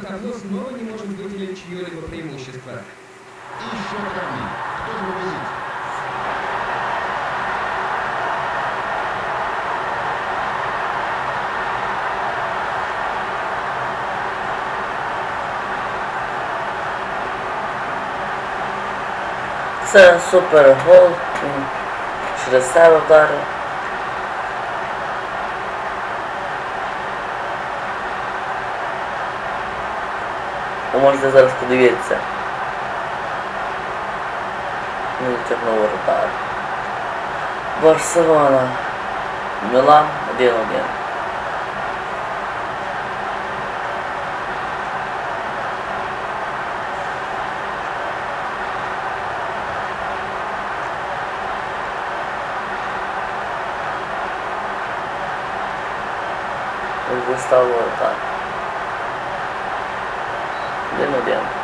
табло снова не можем выделить чье-либо преимущество. И еще корабли. Кто же вывозит? Це супер гол. Через себе вдарив. Ви можете зараз подивитися. Ну, чорного воротар. Барселона. Мілан 1-1. Ось став воротар. 1-1.